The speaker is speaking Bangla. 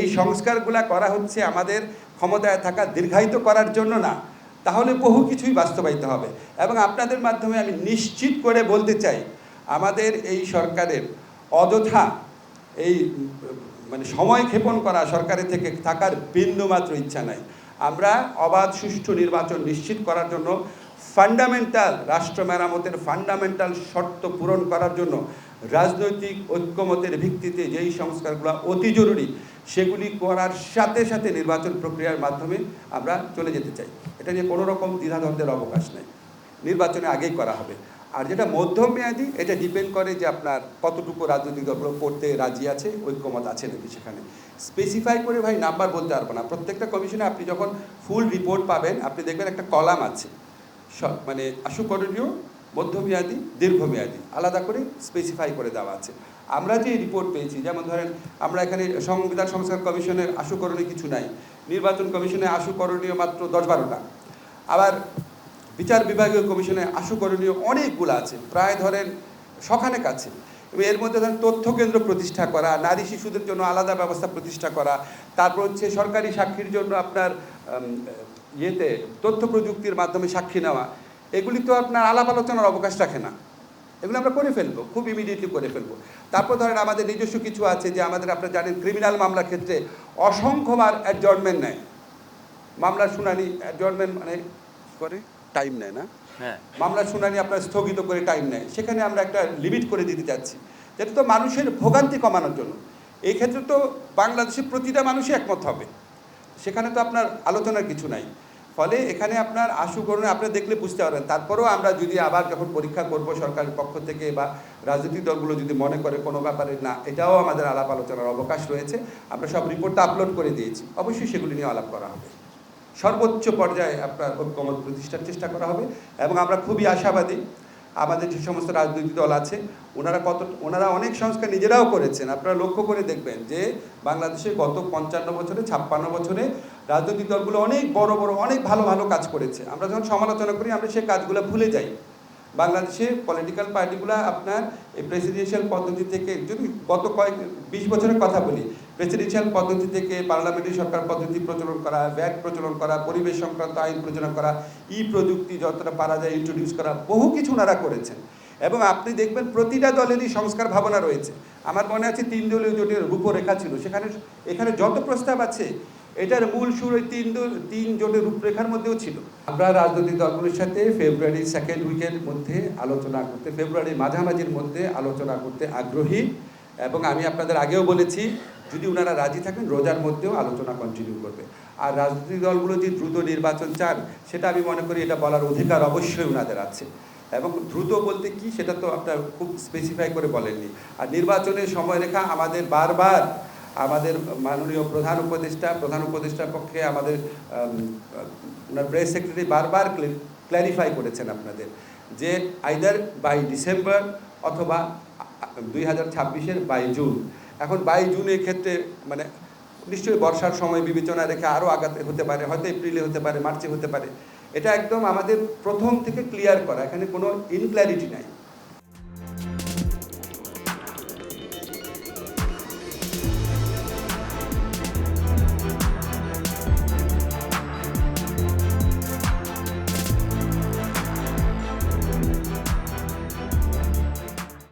এই সংস্কারগুলা করা হচ্ছে আমাদের ক্ষমতায় থাকা দীর্ঘায়িত করার জন্য না, তাহলে বহু কিছুই বাস্তবায়িত হবে। এবং আপনাদের মাধ্যমে আমি নিশ্চিত করে বলতে চাই, আমাদের এই সরকারের অযথা এই মানে সময় ক্ষেপণ করা সরকারের থেকে থাকার বিন্দুমাত্র ইচ্ছা নাই। আমরা অবাধ সুষ্ঠু নির্বাচন নিশ্চিত করার জন্য ফান্ডামেন্টাল রাষ্ট্র মেরামতের ফান্ডামেন্টাল শর্ত পূরণ করার জন্য, রাজনৈতিক ঐক্যমতের ভিত্তিতে যেই সংস্কারগুলো অতি জরুরি সেগুলি করার সাথে সাথে নির্বাচন প্রক্রিয়ার মাধ্যমে আমরা চলে যেতে চাই। এটা নিয়ে কোনো রকম দ্বিধাদ্বন্দ্বের অবকাশ নেই। নির্বাচনে আগেই করা হবে। আর যেটা মধ্যমেয়াদী এটা ডিপেন্ড করে যে আপনার কতটুকু রাজনৈতিক দলগুলো করতে রাজি আছে, ঐক্যমত আছে নাকি সেখানে। স্পেসিফাই করে ভাই নাম্বার বলতে পারব না। প্রত্যেকটা কমিশনে আপনি যখন ফুল রিপোর্ট পাবেন, আপনি দেখবেন একটা কলাম আছে। সব মানে আশুকরণীয় মধ্যমেয়াদী, দীর্ঘমেয়াদী। আলাদা করে স্পেসিফাই করে দেওয়া আছে। আমরা যে রিপোর্ট পেয়েছি, যেমন ধরেন আমরা এখানে সংবিধান সংস্কার কমিশনের আশুকরণীয় কিছু নাই। নির্বাচন কমিশনে আশুকরণীয় মাত্র দশ বারোটা। আবার বিচার বিভাগীয় কমিশনে আশুকরণীয় অনেকগুলো আছে। প্রায় ধরেন শখানেক আছে। এবং এর মধ্যে ধরেন তথ্য কেন্দ্র প্রতিষ্ঠা করা, নারী শিশুদের জন্য আলাদা ব্যবস্থা প্রতিষ্ঠা করা, তারপর হচ্ছে সরকারি সাক্ষীর জন্য আপনার ইয়েতে, তথ্য প্রযুক্তির মাধ্যমে সাক্ষী নেওয়া। এগুলি তো আপনার আলাপ আলোচনার অবকাশ রাখে না। এগুলো আমরা করে ফেলব খুব ইমিডিয়েটলি করে ফেলব। তারপর ধরেন আমাদের নিজস্ব কিছু আছে যে আমাদের আপনারা জানেন ক্রিমিনাল মামলার ক্ষেত্রে অসংখ্যবার অ্যাডজর্নমেন্ট নেয়। মামলার শুনানি অ্যাডজর্নমেন্ট মানে করে? টাইম নেয় না। হ্যাঁ। মামলার শুনানি আপনার স্থগিত করে টাইম নেয়। সেখানে আমরা একটা লিমিট করে দিতে চাচ্ছি। যেটা তো মানুষের ভোগান্তি কমানোর জন্য। এই ক্ষেত্রে তো বাংলাদেশের প্রতিটা মানুষই একমত হবে। সেখানে তো আপনার আলোচনার কিছু নাই। ফলে এখানে আপনার আশু করুন আপনি দেখলে বুঝতে পারবেন। তারপরেও আমরা যদি আবার যখন পরীক্ষা করব সরকারের পক্ষ থেকে বা রাজনৈতিক দলগুলো যদি মনে করে কোনো ব্যাপারে না, এটাও আমাদের আলাপ আলোচনার অবকাশ রয়েছে। আমরা সব রিপোর্টটা আপলোড করে দিয়েছি। অবশ্যই সেগুলি নিয়ে আলাপ করা হবে। সর্বোচ্চ পর্যায়ে আপনার ঐক্যমত প্রতিষ্ঠার চেষ্টা করা হবে এবং আমরা খুবই আশাবাদী আমাদের যে সমস্ত রাজনৈতিক দল আছে, ওনারা কত, ওনারা অনেক সংস্কার নিজেরাও করেছেন। আপনারা লক্ষ্য করে দেখবেন যে বাংলাদেশে গত পঞ্চান্ন বছরে, ছাপ্পান্ন বছরে রাজনৈতিক দলগুলো অনেক বড় বড়, অনেক ভালো ভালো কাজ করেছে। আমরা যখন সমালোচনা করি, আমরা সেই কাজগুলো ভুলে যাই। বাংলাদেশে পলিটিক্যাল পার্টিগুলো আপনার এই প্রেসিডেন্সিয়াল পদ্ধতি থেকে, যদি গত কয়েক, বিশ বছরের কথা বলি প্রেসিডেন্সিয়াল পদ্ধতি থেকে পার্লামেন্টারি সরকার পদ্ধতি প্রচলন করা ভ্যাট প্রচলন করা, পরিবেশ সংক্রান্ত আইন প্রচলন করা ই প্রযুক্তি যতটা পারা যায় ইন্ট্রোডিউস করা, বহু কিছু ওনারা করেছেন। এবং আপনি দেখবেন প্রতিটা দলেরই সংস্কার ভাবনা রয়েছে। আমার মনে আছে তিন দলীয় জোটের রূপরেখা ছিল। সেখানে, এখানে যত প্রস্তাব আছে এটার মূল সুর ওই তিন তিন জোটের রূপরেখার মধ্যেও ছিল। আমরা রাজনৈতিক দলগুলোর সাথে ফেব্রুয়ারি সেকেন্ড উইকের মধ্যে আলোচনা করতে, ফেব্রুয়ারির মাঝামাঝির মধ্যে আলোচনা করতে আগ্রহী এবং আমি আপনাদের আগেও বলেছি, যদি ওনারা রাজি থাকেন, রোজার মধ্যেও আলোচনা কন্টিনিউ করবে। আর রাজনৈতিক দলগুলো যে দ্রুত নির্বাচন চান, সেটা আমি মনে করি এটা বলার অধিকার অবশ্যই ওনাদের আছে। এবং দ্রুত বলতে কি, সেটা তো আপনার খুব স্পেসিফাই করে বলেননি। আর নির্বাচনের সময়রেখা আমাদের বারবার আমাদের মাননীয় প্রধান উপদেষ্টা, প্রধান উপদেষ্টার পক্ষে আমাদের ওনার প্রেস সেক্রেটারি বারবার ক্ল্যারিফাই করেছেন আপনাদের যে আইদার বাই ডিসেম্বর অথবা দুই হাজার ছাব্বিশের বাই জুন এখন বাই জুনের ক্ষেত্রে মানে নিশ্চয়ই বর্ষার সময় বিবেচনা রেখে আরও আগাতে হতে পারে, হয়তো এপ্রিলে হতে পারে, মার্চে হতে পারে। এটা একদম আমাদের প্রথম থেকে ক্লিয়ার করা, এখানে কোনো ইনক্ল্যারিটি নাই।